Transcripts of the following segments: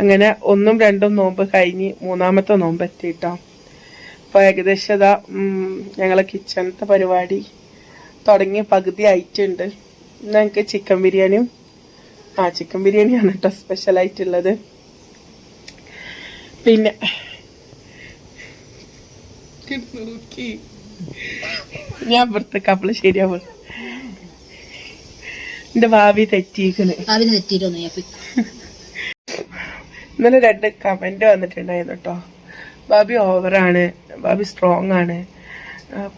അങ്ങനെ ഒന്നും രണ്ടും നോമ്പ് കഴിഞ്ഞ് മൂന്നാമത്തെ നോമ്പ് എത്തിയിട്ടോ. അപ്പോൾ ഏകദേശം ഇതാ ഞങ്ങളെ കിച്ചണത്തെ പരിപാടി തുടങ്ങി പകുതി ആയിട്ടുണ്ട്. ഞങ്ങൾക്ക് ചിക്കൻ ബിരിയാണിയും ആ ചിക്കൻ ബിരിയാണിയാണ് കേട്ടോ സ്പെഷ്യൽ ആയിട്ടുള്ളത്. പിന്നെ ഞാൻ ഇവിടുത്തെ കപ്പിൾ ശരിയാവും? എന്റെ ഭാവി തെറ്റിയിരിക്കണ് പോയി. ഇന്നലെ രണ്ട് കമന്റ് വന്നിട്ടുണ്ടായിരുന്നു കേട്ടോ ബാബി ഓവറാണ് ബാബി സ്ട്രോങ് ആണ്.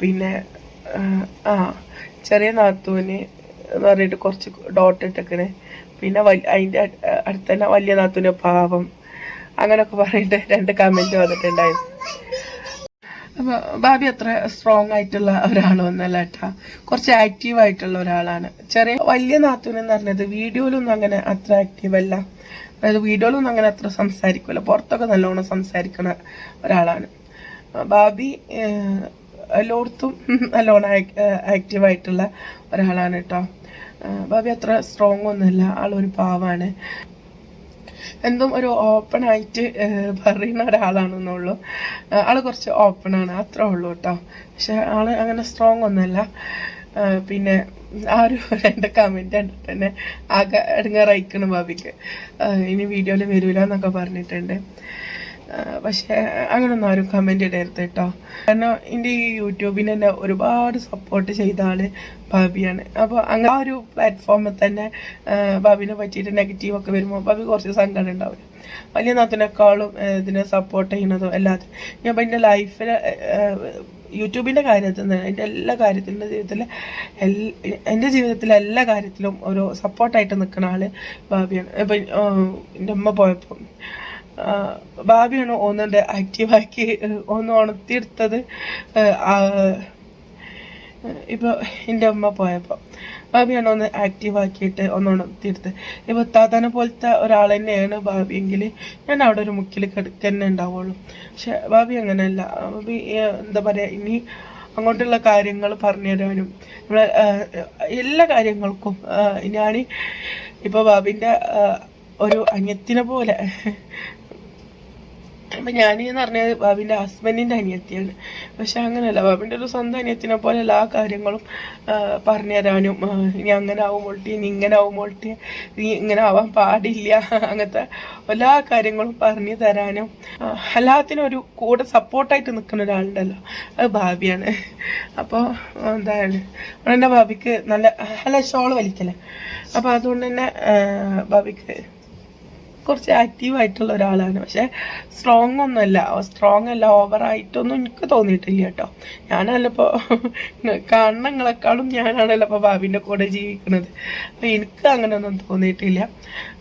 പിന്നെ ആ, ചെറിയ നാത്തൂന് എന്ന് പറഞ്ഞിട്ട് കുറച്ച് ഡോട്ട് ഇട്ടേക്കണ്. പിന്നെ അതിന്റെ അടുത്ത് തന്നെ വലിയ നാത്തൂന് പാവം. അങ്ങനൊക്കെ പറഞ്ഞിട്ട് രണ്ട് കമന്റ് വന്നിട്ടുണ്ടായിരുന്നു. ബാബി അത്ര സ്ട്രോങ് ആയിട്ടുള്ള ഒരാളൊന്നല്ല കേട്ടാ കുറച്ച് ആക്റ്റീവ് ആയിട്ടുള്ള ഒരാളാണ്. ചെറിയ വലിയ നാത്തൂന് എന്ന് പറഞ്ഞത് വീഡിയോയിലൊന്നും അങ്ങനെ അത്ര ആക്റ്റീവ് അല്ല. അതായത് വീഡിയോയിലൊന്നും അങ്ങനെ അത്ര സംസാരിക്കില്ല പുറത്തൊക്കെ നല്ലോണം സംസാരിക്കുന്ന ഒരാളാണ്. ഭാബി എല്ലായിടത്തും നല്ലോണം ആക്റ്റീവ് ആയിട്ടുള്ള ഒരാളാണ് കേട്ടോ ഭാബി അത്ര സ്ട്രോങ് ഒന്നുമല്ല. ആളൊരു പാവാണ്. എന്തും ഒരു ഓപ്പൺ ആയിട്ട് പറയുന്ന ഒരാളാണെന്നുള്ളൂ. ആൾ കുറച്ച് ഓപ്പൺ ആണ് അത്രേ ഉള്ളൂ കേട്ടോ പക്ഷെ ആൾ അങ്ങനെ സ്ട്രോങ് ഒന്നുമല്ല. പിന്നെ ആ ഒരു രണ്ട് കമന്റ് കണ്ടിട്ട് തന്നെ ആകെ ഇടങ്ങാറായിക്കണം ഭാവിക്ക്. ഇനി വീഡിയോയിൽ വരൂല എന്നൊക്കെ പറഞ്ഞിട്ടുണ്ട്. പക്ഷെ അങ്ങനൊന്നും ആരും കമന്റ് ഇടരുത് കേട്ടോ കാരണം എന്റെ ഈ യൂട്യൂബിന് തന്നെ ഒരുപാട് സപ്പോർട്ട് ചെയ്ത ആൾ ഭാബിയാണ്. അപ്പോൾ അങ്ങനെ ആ ഒരു പ്ലാറ്റ്ഫോമിൽ തന്നെ ബാബിനെ പറ്റിയിട്ട് നെഗറ്റീവ് ഒക്കെ വരുമ്പോൾ ഭാബി കുറച്ച് സങ്കടം ഉണ്ടാവില്ല. വലിയ നാത്തിനേക്കാളും ഇതിനെ സപ്പോർട്ട് ചെയ്യുന്നതും എല്ലാത്തിനും. ഞാൻ ഇപ്പം എന്റെ ലൈഫിൽ യൂട്യൂബിന്റെ കാര്യത്തിൽ നിന്ന് എന്റെ എല്ലാ കാര്യത്തിലും എന്റെ ജീവിതത്തിൽ എന്റെ ജീവിതത്തിലെ എല്ലാ കാര്യത്തിലും ഒരു സപ്പോർട്ടായിട്ട് നിൽക്കുന്ന ആൾ ഭാബിയാണ്. ഇപ്പം എന്റെ അമ്മ പോയപ്പോൾ ഭാവിയാണ് ഒന്നുണ്ട് ആക്റ്റീവാക്കി ഒന്ന് ഉണർത്തിയെടുത്തത്. ഇപ്പൊ എന്റെ അമ്മ പോയപ്പോ ഭാവിയാണ് ഒന്ന് ആക്റ്റീവ് ആക്കിയിട്ട് ഒന്ന് ഉണർത്തിയെടുത്ത് ഇപ്പൊ താത്താനെ പോലത്തെ ഒരാൾ തന്നെയാണ് ഭാവിയെങ്കിൽ ഞാൻ അവിടെ ഒരു മുക്കിൽ കിടക്കന്നെ ഉണ്ടാവുള്ളൂ. പക്ഷെ ഭാവി അങ്ങനെയല്ല. ഭാവി എന്താ പറയാ ഇനി അങ്ങോട്ടുള്ള കാര്യങ്ങൾ പറഞ്ഞു തരാനും നമ്മളെ എല്ലാ കാര്യങ്ങൾക്കും ഞാൻ ഇപ്പൊ ബാബിന്റെ ഒരു അനിയത്തിനെ പോലെ അപ്പൊ എന്ന് പറഞ്ഞത് ബാബിന്റെ ഹസ്ബൻഡിന്റെ അനിയത്തിയാണ്. പക്ഷെ അങ്ങനെയല്ല ബാബിന്റെ ഒരു സ്വന്തം അനിയത്തിനെ പോലെ എല്ലാ കാര്യങ്ങളും പറഞ്ഞു തരാനും ആ, ഇനി അങ്ങനെ ആവും മോൾട്ടി നീ ഇങ്ങനെ ആവും മോൾട്ടി നീ ഇങ്ങനെ ആവാൻ പാടില്ല അങ്ങനത്തെ എല്ലാ കാര്യങ്ങളും പറഞ്ഞു തരാനും എല്ലാത്തിനും ഒരു കൂടെ സപ്പോർട്ടായിട്ട് നിൽക്കുന്ന ഒരാളുണ്ടല്ലോ അത് ഭാബിയാണ് അപ്പോൾ എന്താണ് എന്റെ ഭാബിക്ക് നല്ല നല്ല ഷോൾ വലിക്കല്ലേ? അപ്പോൾ അതുകൊണ്ട് തന്നെ ഭാവിക്ക് കുറച്ച് ആക്റ്റീവ് ആയിട്ടുള്ള ഒരാളാണ്. പക്ഷെ സ്ട്രോങ് ഒന്നുമല്ല. സ്ട്രോങ് അല്ല ഓവറായിട്ടൊന്നും എനിക്ക് തോന്നിയിട്ടില്ല കേട്ടോ. ഞാനല്ല ഇപ്പോൾ ഞാനാണല്ലോ ഇപ്പോൾ ഭാവിന്റെ കൂടെ ജീവിക്കുന്നത്. അപ്പോൾ എനിക്ക് അങ്ങനെയൊന്നും തോന്നിയിട്ടില്ല.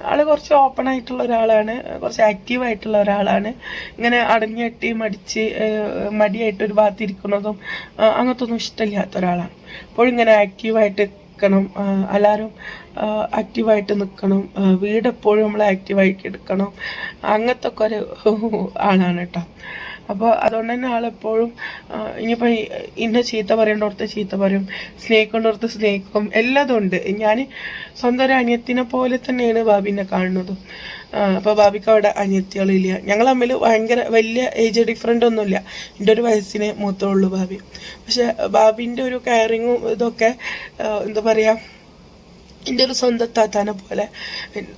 ആൾ കുറച്ച് ഓപ്പൺ ആയിട്ടുള്ള ഒരാളാണ്. കുറച്ച് ആക്റ്റീവ് ആയിട്ടുള്ള ഒരാളാണ്. ഇങ്ങനെ അടഞ്ഞെട്ടി മടിച്ച് മടിയായിട്ട് ഒരു ഭാഗത്ത് ഇരിക്കുന്നതും ആ, അങ്ങനത്തെ ഒന്നും ഇഷ്ടമില്ലാത്ത ഒരാളാണ്. അപ്പോഴിങ്ങനെ ആക്റ്റീവായിട്ട് നിൽക്കണം എല്ലാവരും ആക്റ്റീവായിട്ട് നിൽക്കണം വീട് എപ്പോഴും നമ്മൾ ആക്റ്റീവായിട്ട് എടുക്കണം. അങ്ങനത്തെ ഒക്കെ ഒരു ആളാണ് കേട്ടോ. അപ്പോൾ അതുകൊണ്ട് തന്നെ ആളെപ്പോഴും ഇനിയിപ്പോൾ ഇന്ന ചീത്ത പറയേണ്ടോടത്ത് ചീത്ത പറയും സ്നേഹം കൊണ്ട് ഓർത്ത് സ്നേഹം എല്ലാതും ഉണ്ട് ഞാൻ സ്വന്തം ഒരു അനിയത്തിനെ പോലെ തന്നെയാണ് ബാബിനെ കാണുന്നതും. അപ്പോൾ ബാബിക്ക് അവിടെ അനിയത്തികളില്ല. ഞങ്ങൾ തമ്മിൽ ഭയങ്കര വലിയ ഏജ് ഡിഫറന്റ് ഒന്നുമില്ല. എന്റെ ഒരു വയസ്സിനെ മൂത്തമുള്ളൂ ബാബി. പക്ഷെ ബാബിന്റെ ഒരു കെയറിങ്ങും ഇതൊക്കെ എന്താ പറയുക എന്റെ ഒരു സ്വന്തം താത്താനെ പോലെ.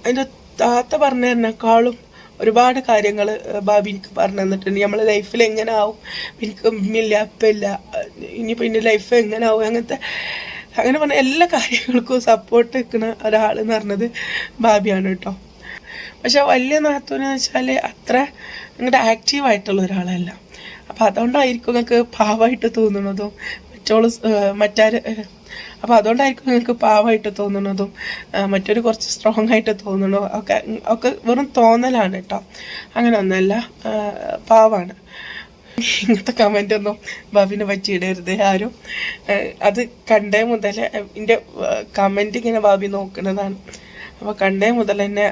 എന്റെ താത്ത പറഞ്ഞതിനേക്കാളും ഒരുപാട് കാര്യങ്ങൾ ബാബി എനിക്ക് പറഞ്ഞു തന്നിട്ടുണ്ട് നമ്മളെ ലൈഫിൽ എങ്ങനെ ആവും? എനിക്ക് ഉമ്മയില്ല അപ്പയില്ല ഇനി പിന്നെ ലൈഫ് എങ്ങനെ ആവും? അങ്ങനത്തെ അങ്ങനെ പറഞ്ഞ എല്ലാ കാര്യങ്ങൾക്കും സപ്പോർട്ട് നിൽക്കുന്ന ഒരാൾ എന്ന് പറഞ്ഞത് ബാബിയാണ് കേട്ടോ. പക്ഷെ വലിയ നാത്തൂന്ന് വെച്ചാൽ അത്ര നിങ്ങളുടെ ആക്റ്റീവ് ആയിട്ടുള്ള ഒരാളല്ല. അപ്പം അതുകൊണ്ടായിരിക്കും നിങ്ങൾക്ക് പാവമായിട്ട് തോന്നുന്നതും മറ്റോൾ മറ്റാര് അപ്പം അതുകൊണ്ടായിരിക്കും നിങ്ങൾക്ക് പാവമായിട്ട് തോന്നണതും മറ്റൊരു കുറച്ച് സ്ട്രോങ് ആയിട്ട് തോന്നണോ ഒക്കെ ഒക്കെ വെറും തോന്നലാണ് കേട്ടോ. അങ്ങനെ ഒന്നല്ല പാവാണ്. ഇങ്ങനത്തെ കമന്റ് ഒന്നും ബാബിനെ പറ്റി ഇടരുത് ആരും. അത് കണ്ടേ മുതൽ എന്റെ കമന്റ് ഇങ്ങനെ ബാബി നോക്കുന്നതാണ്. അപ്പോൾ കണ്ടേ മുതൽ തന്നെ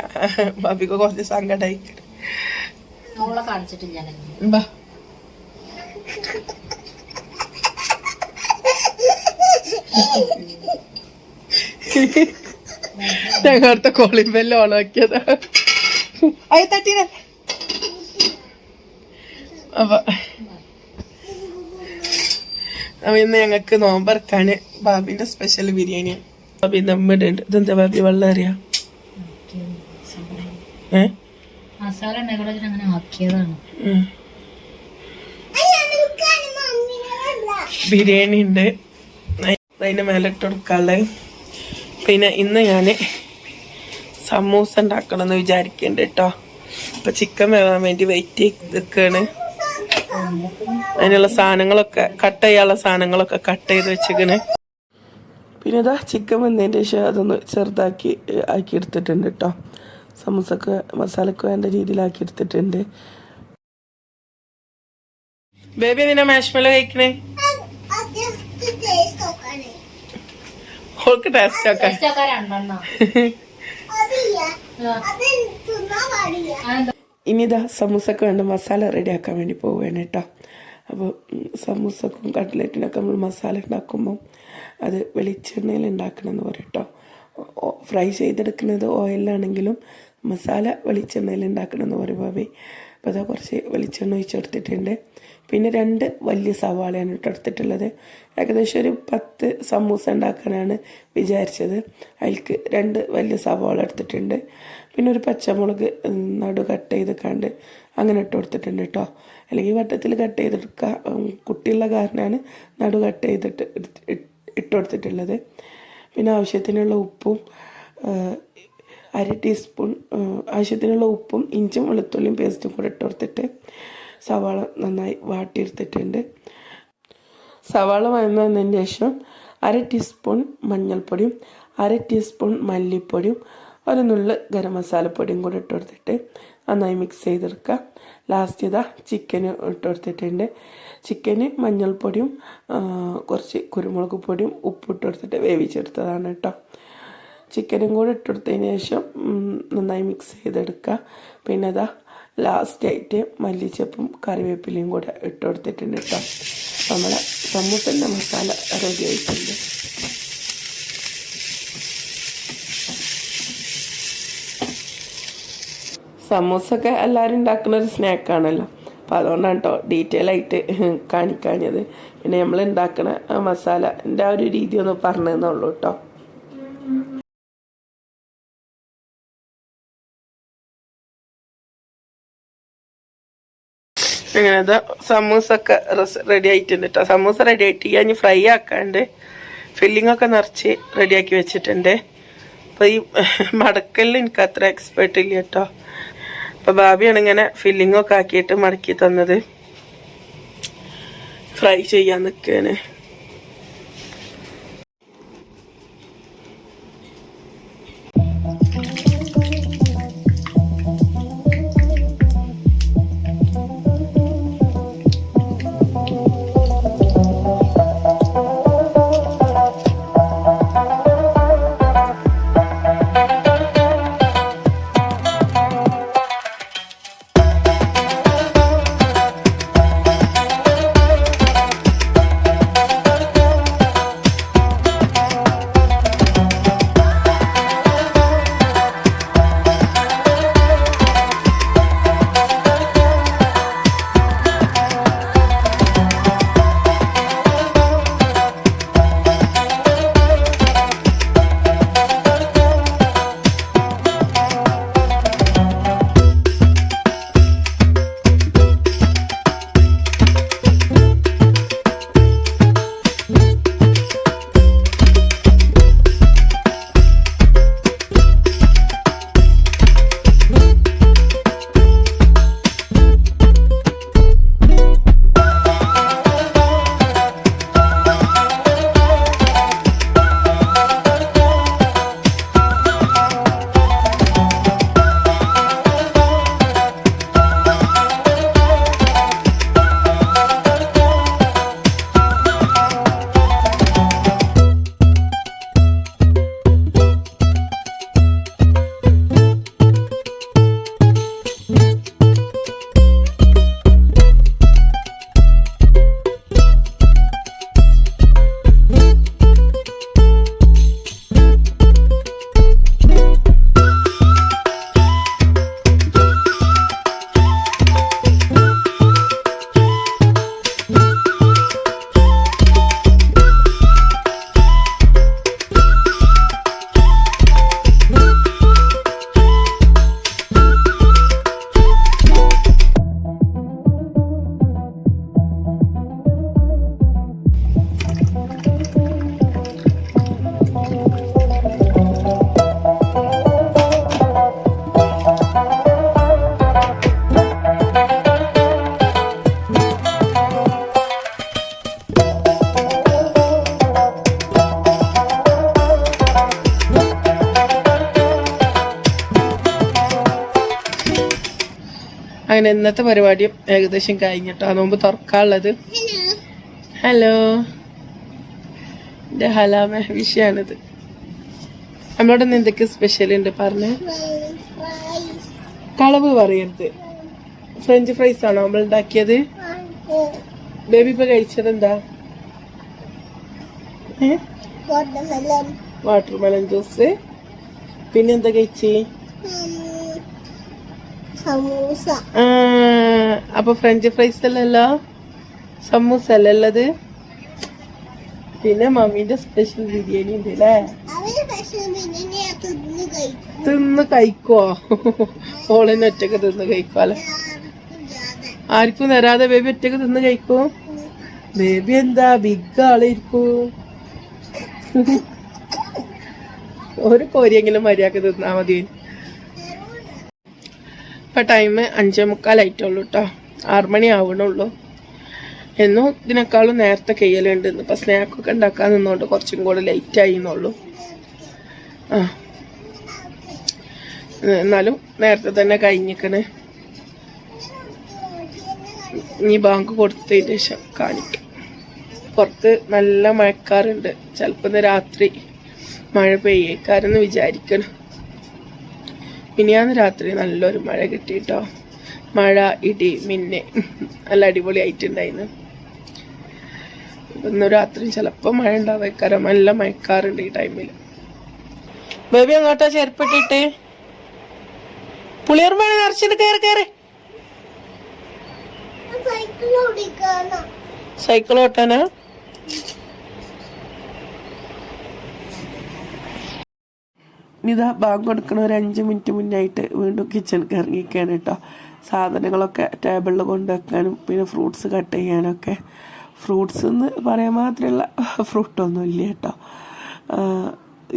ബാബിക്ക് കുറച്ച് സങ്കടമായി മോളെ കാണിച്ചിട്ടില്ല ഞാൻ. അടുത്ത ഞങ്ങളുടെ കോളിംഗ് ബെല്ല് ഓണാക്കിയതാ അയ തട്ടീന അപ്പൊ അപ്പൊ ഇന്ന് ഞങ്ങക്ക് നോമ്പറക്കാണ് ബാബിന്റെ സ്പെഷ്യൽ ബിരിയാണിയാണ് ബാബി നമ്മുടെ ഉണ്ട് ഇതെന്താ ബാബി വെള്ളം അറിയാ? മസാല അങ്ങനെ ആക്കിയതാണ്. ബിരിയാണി ഉണ്ട്. അതിന്റെ മേലെ ഇട്ട് കൊടുക്കാനുള്ളത് പിന്നെ ഇന്ന് ഞാൻ സമൂസ ഉണ്ടാക്കണം എന്ന് വിചാരിക്കുന്നുണ്ട് കേട്ടോ അപ്പം ചിക്കൻ വേവാൻ വേണ്ടി വെയിറ്റ് ചെയ്ത് നിൽക്കുകയാണ് അതിനുള്ള സാധനങ്ങളൊക്കെ കട്ട് ചെയ്യാനുള്ള സാധനങ്ങളൊക്കെ കട്ട് ചെയ്ത് വെച്ചിക്കണ് പിന്നെ ഇതാ ചിക്കൻ വന്നതിന്റെ ശേഷം അതൊന്ന് ചെറുതാക്കി ആക്കി എടുത്തിട്ടുണ്ട് കേട്ടോ സമൂസക്ക് മസാലക്ക് വേണ്ട രീതിയിലാക്കി എടുത്തിട്ടുണ്ട്. ബേബി എന്തിനാ മാഷ്മല കഴിക്കണേ ഓൾക്ക് ടേസ്റ്റ് ഒക്കെ. രണ്ടെണ്ണം. ഇനി ഇതാ സമൂസക്ക് വേണ്ട മസാല റെഡി ആക്കാൻ വേണ്ടി പോവുകയാണ് കേട്ടോ. അപ്പോൾ സമൂസക്കും കട്ട്ലറ്റിനൊക്കെ നമ്മൾ മസാല ഉണ്ടാക്കുമ്പം അത് വെളിച്ചെണ്ണയിൽ ഉണ്ടാക്കണം എന്ന് പറയും കേട്ടോ. ഫ്രൈ ചെയ്തെടുക്കുന്നത് ഓയിലാണെങ്കിലും മസാല വെളിച്ചെണ്ണയിൽ ഉണ്ടാക്കണം എന്ന് പറയും ഭാവി. അപ്പോൾ അതാ കുറച്ച് വെളിച്ചെണ്ണ ഒഴിച്ചെടുത്തിട്ടുണ്ട്. പിന്നെ രണ്ട് വലിയ സവാളയാണ് കേട്ടോ എടുത്തിട്ടുള്ളത്. ഏകദേശം ഒരു പത്ത് സമൂസ ഉണ്ടാക്കാനാണ് വിചാരിച്ചത്. അതിൽക്ക് രണ്ട് വലിയ സവാള എടുത്തിട്ടുണ്ട്. പിന്നെ ഒരു പച്ചമുളക് നടു കട്ട് ചെയ്ത് കണ്ട് അങ്ങനെ ഇട്ട് കൊടുത്തിട്ടുണ്ട് കേട്ടോ അല്ലെങ്കിൽ വട്ടത്തിൽ കട്ട് ചെയ്തെടുക്കുക കുട്ടിയുള്ള കാരണമാണ് നടു കട്ട് ചെയ്തിട്ട് ഇട്ട് ഇട്ട് കൊടുത്തിട്ടുള്ളത്. പിന്നെ ആവശ്യത്തിനുള്ള ഉപ്പും അര ടീസ്പൂൺ ആവശ്യത്തിനുള്ള ഉപ്പും ഇഞ്ചും വെളുത്തുള്ളിയും പേസ്റ്റും കൂടെ ഇട്ട് കൊടുത്തിട്ട് സവാള നന്നായി വാട്ടിയെടുത്തിട്ടുണ്ട്. സവാള വഴന്നതിന് ശേഷം അര ടീസ്പൂൺ മഞ്ഞൾപ്പൊടിയും അര ടീസ്പൂൺ മല്ലിപ്പൊടിയും ഒരു നുള്ള് ഗരം മസാലപ്പൊടിയും കൂടെ ഇട്ട് കൊടുത്തിട്ട് നന്നായി മിക്സ് ചെയ്തെടുക്കുക. ലാസ്റ്റ് ഇതാ ചിക്കൻ ഇട്ട് കൊടുത്തിട്ടുണ്ട് ചിക്കന് മഞ്ഞൾപ്പൊടിയും കുറച്ച് കുരുമുളക് പൊടിയും ഉപ്പ് ഇട്ട് കൊടുത്തിട്ട് വേവിച്ചെടുത്തതാണ് കേട്ടോ. ചിക്കനും കൂടെ ഇട്ടെടുത്തതിന് ശേഷം നന്നായി മിക്സ് ചെയ്തെടുക്കുക. പിന്നെ അതാ ലാസ്റ്റായിട്ട് മല്ലിച്ചപ്പും കറിവേപ്പിലയും കൂടെ ഇട്ട് കൊടുത്തിട്ടുണ്ട് കേട്ടോ നമ്മളെ സമൂസന്റെ മസാല റെഡി ആയിട്ടുണ്ട്. സമൂസൊക്കെ എല്ലാവരും ഉണ്ടാക്കുന്ന ഒരു സ്നാക്കാണല്ലോ അപ്പം അതുകൊണ്ടാണ് കേട്ടോ ഡീറ്റെയിൽ ആയിട്ട് കാണിക്കാഞ്ഞത്. പിന്നെ നമ്മൾ ഉണ്ടാക്കുന്ന മസാലന്റെ ആ ഒരു രീതി ഒന്ന് പറഞ്ഞതെന്നുള്ളൂ കേട്ടോ അങ്ങനെ ഇതാ സമൂസ ഒക്കെ റെഡി ആയിട്ടുണ്ട് കേട്ടോ സമൂസ റെഡി ആയിട്ട് ഞാൻ ഫ്രൈ ആക്കാണ്ട് ഫില്ലിംഗ് ഒക്കെ നിറച്ച് റെഡിയാക്കി വെച്ചിട്ടുണ്ട്. അപ്പൊ ഈ മടക്കലിൽ എനിക്ക് അത്ര എക്സ്പേർട്ട് ഇല്ല കേട്ടോ അപ്പൊ ഭാബിയാണ് ഇങ്ങനെ ഫില്ലിംഗ് ഒക്കെ ആക്കിയിട്ട് മടക്കി തന്നത്. ഫ്രൈ ചെയ്യാൻ നിൽക്കാണ് അങ്ങനെ ഇന്നത്തെ പരിപാടിയും ഏകദേശം കഴിഞ്ഞിട്ടോ ആ നോമ്പ് തുറക്കാനുള്ളത്. ഹലോ. എന്റെ ഹലാമ വിഷയാണിത്. നമ്മളോട് ഇന്ന് എന്തൊക്കെ സ്പെഷ്യൽ ഉണ്ട് പറഞ്ഞ്? കളവ് പറയരുത്. ഫ്രഞ്ച് ഫ്രൈസ് ആണോ നമ്മൾ ഉണ്ടാക്കിയത്? ബേബി ഇപ്പൊ കഴിച്ചത് എന്താ? വാട്ടർമെലൻ ജ്യൂസ് ജ്യൂസ് പിന്നെന്താ കഴിച്ചേ? സമൂസ. അപ്പൊ ഫ്രഞ്ച് ഫ്രൈസ് അല്ലല്ലോ സമൂസ അല്ലല്ലത് പിന്നെ മമ്മീന്റെ സ്പെഷ്യൽ ബിരിയാണി ഉണ്ട് അല്ലേ തിന്ന് കഴിക്കോ. ഓളിന് ഒറ്റയ്ക്ക് തിന്ന് കഴിക്കോ അല്ലെ? ആർക്കും തരാതെ ബേബി ഒറ്റയ്ക്ക് തിന്ന് കഴിക്കൂ? ബേബി എന്താ ബിഗ് ആളിരിക്കൂ ഒരു കോരിയെങ്കിലും മര്യാദയ്ക്ക് തിന്നാ മതി ഇപ്പൊ ടൈം അഞ്ചേ മുക്കാലായിട്ടുള്ളൂ കേട്ടോ ആറുമണി ആവണുള്ളൂ. എന്നും ഇതിനേക്കാളും നേരത്തെ കയ്യലുണ്ട്. ഇപ്പം സ്നാക്കൊക്കെ ഉണ്ടാക്കാൻ നിന്നുകൊണ്ട് കുറച്ചും കൂടെ ലേറ്റ് ആയി എന്നുള്ളൂ. ആ. എന്നാലും നേരത്തെ തന്നെ കഴിഞ്ഞിക്കണ്. ഇനി ബാങ്ക് കൊടുത്തതിന് ശേഷം കാണിക്കും. പുറത്ത് നല്ല മഴക്കാറുണ്ട്. ചിലപ്പോൾ ഇന്ന് രാത്രി മഴ പെയ്യേക്കാരെന്ന് വിചാരിക്കണം. മിനിയാന്ന് രാത്രി നല്ലൊരു മഴ കിട്ടിട്ടോ. മഴ ഇടി മിന്നെ നല്ല അടിപൊളിയായിട്ടുണ്ടായിരുന്നു ഇന്ന് രാത്രി ചിലപ്പോൾ മഴ ഉണ്ടാവേക്കാരം. നല്ല മഴക്കാറുണ്ട് ഈ ടൈമിൽ ബേബി അങ്ങോട്ടാ ചെരുപ്പിട്ടിട്ട് പുളിയർമണ നിറച്ചിട്ട് കയറി കയറി. സൈക്കിൾ ഓട്ടാനാ? ഇതാ ബാങ്ക് കൊടുക്കണ ഒരു അഞ്ച് മിനിറ്റ് മുന്നായിട്ട് വീണ്ടും കിച്ചണിക്ക് ഇറങ്ങിക്കാണ് കേട്ടോ. സാധനങ്ങളൊക്കെ ടേബിളിൽ കൊണ്ടുവെക്കാനും പിന്നെ ഫ്രൂട്ട്സ് കട്ട് ചെയ്യാനൊക്കെ. ഫ്രൂട്ട്സ് എന്ന് പറയാൻ മാത്രമുള്ള ഫ്രൂട്ടൊന്നും ഇല്ല കേട്ടോ.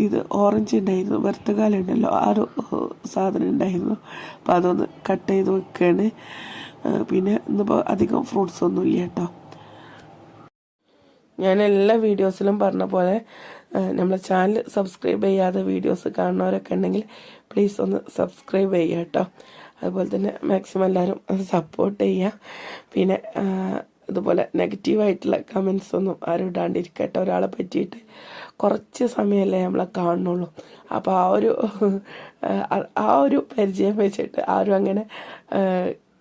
ഇത് ഓറഞ്ച് ഉണ്ടായിരുന്നു ബർത്തകാലം ഉണ്ടല്ലോ ആ ഒരു സാധനം ഉണ്ടായിരുന്നു. അപ്പോൾ അതൊന്ന് കട്ട് ചെയ്ത് വെക്കുകയാണ് പിന്നെ ഇന്നിപ്പോൾ അധികം ഫ്രൂട്ട്സ് ഒന്നും ഇല്ല കേട്ടോ. ഞാൻ എല്ലാ വീഡിയോസിലും പറഞ്ഞ പോലെ നമ്മളെ ചാനൽ സബ്സ്ക്രൈബ് ചെയ്യാതെ വീഡിയോസ് കാണുന്നവരൊക്കെ ഉണ്ടെങ്കിൽ പ്ലീസ് ഒന്ന് സബ്സ്ക്രൈബ് ചെയ്യുക കേട്ടോ. അതുപോലെ തന്നെ മാക്സിമം എല്ലാവരും സപ്പോർട്ട് ചെയ്യുക. പിന്നെ അതുപോലെ നെഗറ്റീവായിട്ടുള്ള കമൻസ് ഒന്നും ആരും ഇടാണ്ടിരിക്കട്ടെ ഒരാളെ പറ്റിയിട്ട് കുറച്ച് സമയമല്ലേ നമ്മളെ കാണുന്നുള്ളൂ. അപ്പോൾ ആ ഒരു ആ ഒരു പരിചയം വെച്ചിട്ട് ആരും അങ്ങനെ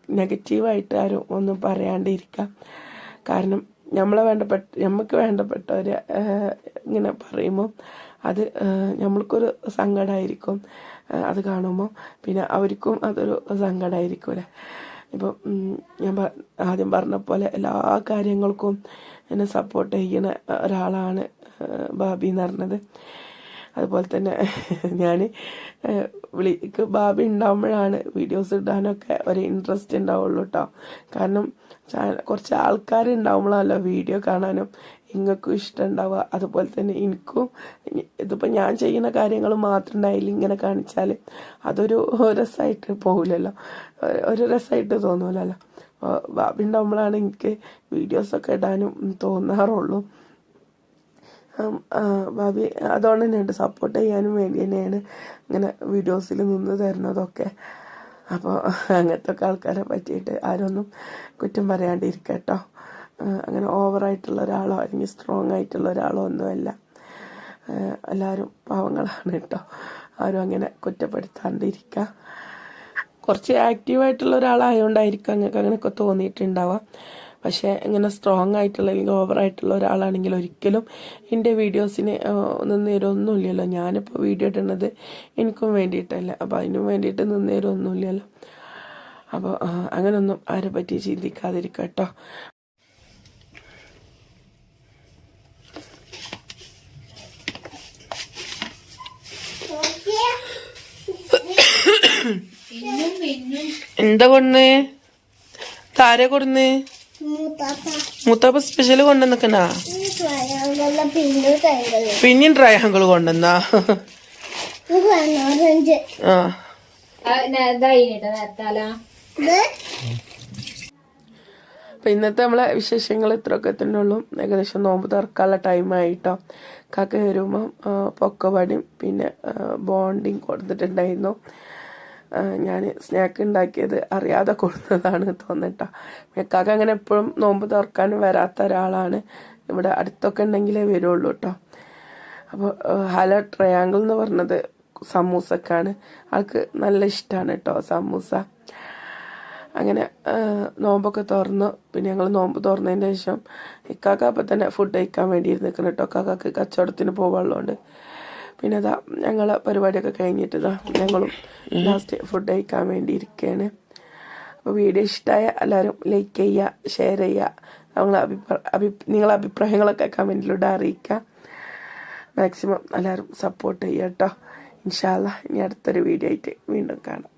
നെഗറ്റീവായിട്ട് ആരും ഒന്നും പറയാണ്ടിരിക്കാം കാരണം നമ്മളെ വേണ്ടപ്പെട്ട നമുക്ക് വേണ്ടപ്പെട്ടവർ ഇങ്ങനെ പറയുമ്പോൾ അത് നമ്മൾക്കൊരു സങ്കടമായിരിക്കും അത് കാണുമ്പോൾ പിന്നെ അവർക്കും അതൊരു സങ്കടമായിരിക്കും ഇപ്പം ഞാൻ ആദ്യം പറഞ്ഞ പോലെ എല്ലാ കാര്യങ്ങൾക്കും എന്നെ സപ്പോർട്ട് ചെയ്യുന്ന ഒരാളാണ് ബാബി എന്ന് പറഞ്ഞത്. അതുപോലെ തന്നെ ഞാൻ വിളിക്ക് ഭാവി ഉണ്ടാകുമ്പോഴാണ് വീഡിയോസ് ഇടാനൊക്കെ ഒരു ഇൻട്രസ്റ്റ് ഉണ്ടാവുള്ളൂ കേട്ടോ കാരണം കുറച്ച് ആൾക്കാർ ഉണ്ടാവുമ്പോഴല്ലോ വീഡിയോ കാണാനും ഇങ്ങക്കും ഇഷ്ടം ഉണ്ടാവുക. അതുപോലെ തന്നെ എനിക്കും ഇതിപ്പോൾ ഞാൻ ചെയ്യുന്ന കാര്യങ്ങൾ മാത്രം ഉണ്ടായില്ല ഇങ്ങനെ കാണിച്ചാൽ അതൊരു രസമായിട്ട് പോകില്ലല്ലോ ഒരു രസമായിട്ട് തോന്നൂലല്ലോ. ഭാവി ഉണ്ടാകുമ്പോഴാണ് എനിക്ക് വീഡിയോസൊക്കെ ഇടാനും തോന്നാറുള്ളൂ. ഭാബി അതുകൊണ്ട് തന്നെയുണ്ട്. സപ്പോർട്ട് ചെയ്യാനും വേണ്ടി തന്നെയാണ് ഇങ്ങനെ വീഡിയോസിൽ നിന്ന് തരുന്നതൊക്കെ. അപ്പോൾ അങ്ങനത്തെ ഒക്കെ ആൾക്കാരെ പറ്റിയിട്ട് ആരൊന്നും കുറ്റം പറയാണ്ടിരിക്കട്ടോ. അങ്ങനെ ഓവറായിട്ടുള്ള ഒരാളോ അല്ലെങ്കിൽ സ്ട്രോങ് ആയിട്ടുള്ള ഒരാളോ ഒന്നുമല്ല. എല്ലാവരും പാവങ്ങളാണ് കേട്ടോ. ആരും അങ്ങനെ കുറ്റപ്പെടുത്താണ്ടിരിക്കുക കുറച്ച് ആക്റ്റീവായിട്ടുള്ള ഒരാളായതുകൊണ്ടായിരിക്കും അങ്ങക്ക് അങ്ങനെയൊക്കെ തോന്നിയിട്ടുണ്ടാവാം. പക്ഷേ ഇങ്ങനെ സ്ട്രോങ് ആയിട്ടുള്ള അല്ലെങ്കിൽ ഓവറായിട്ടുള്ള ഒരാളാണെങ്കിൽ ഒരിക്കലും എന്റെ വീഡിയോസിന് നിന്നേരൊന്നുമില്ലല്ലോ ഞാനിപ്പോൾ വീഡിയോ ഇടുന്നത് എനിക്കും വേണ്ടിയിട്ടല്ല. അപ്പോൾ അതിനും വേണ്ടിയിട്ട് നിന്നേരൊന്നുമില്ലല്ലോ അപ്പോൾ അങ്ങനൊന്നും ആരെ പറ്റി ചിന്തിക്കാതിരിക്കട്ടോ എന്താ കൊടുന്ന്? താരെ കൊടുന്ന്? മൂത്താപ്പ. സ്പെഷ്യൽ കൊണ്ടുവന്നിക്കണാ? പിന്നെയും ട്രയാങ്കിൾ കൊണ്ടുവന്നാ? ഓറഞ്ച് ആ. അപ്പം ഇന്നത്തെ നമ്മളെ വിശേഷങ്ങൾ ഇത്രയൊക്കെ തന്നെ ഉള്ളൂ. ഏകദേശം നോമ്പ് തുറക്കാനുള്ള ടൈമായിട്ടോ കാക്ക വരുമ്പം പൊക്കവടിയും പിന്നെ ബോണ്ടിങ് കൊടുത്തിട്ടുണ്ടായിരുന്നു. ഞാൻ സ്നാക്ക് ഉണ്ടാക്കിയത് അറിയാതെ കൊടുത്തതാണ് തോന്നട്ടോ. മെക്കാക്ക് അങ്ങനെ എപ്പോഴും നോമ്പ് തുറക്കാൻ വരാത്ത ഒരാളാണ്. ഇവിടെ അടുത്തൊക്കെ ഉണ്ടെങ്കിലേ വരുള്ളൂ കേട്ടോ അപ്പോൾ ഹല ട്രയാങ്കിൾ എന്ന് പറഞ്ഞത് സമൂസക്കാണ്. ആൾക്ക് നല്ല ഇഷ്ടമാണ് കേട്ടോ സമൂസ. അങ്ങനെ നോമ്പൊക്കെ തുറന്നു. പിന്നെ ഞങ്ങൾ നോമ്പ് തുറന്നതിന് ശേഷം ഇക്കാക്ക അപ്പം തന്നെ ഫുഡ് കഴിക്കാൻ വേണ്ടി നിൽക്കണം കേട്ടോ കാക്കാക്ക് കച്ചവടത്തിന് പോകാനുള്ളതുകൊണ്ട് പിന്നെ അതാ ഞങ്ങൾ പരിപാടിയൊക്കെ കഴിഞ്ഞിട്ട് ഇതാ ഞങ്ങളും ലാസ്റ്റ് ഫുഡ് കഴിക്കാൻ വേണ്ടി ഇരിക്കുകയാണ് അപ്പോൾ വീഡിയോ ഇഷ്ടമായ എല്ലാവരും ലൈക്ക് ചെയ്യുക ഷെയർ ചെയ്യുക നമ്മളെ അഭിപ്രായ അഭി നിങ്ങളെ അഭിപ്രായങ്ങളൊക്കെ കമന്റിലൂടെ അറിയിക്കുക മാക്സിമം എല്ലാവരും സപ്പോർട്ട് ചെയ്യുക കേട്ടോ ഇൻഷാല്ല ഇനി അടുത്തൊരു വീഡിയോ ആയിട്ട് വീണ്ടും കാണാം.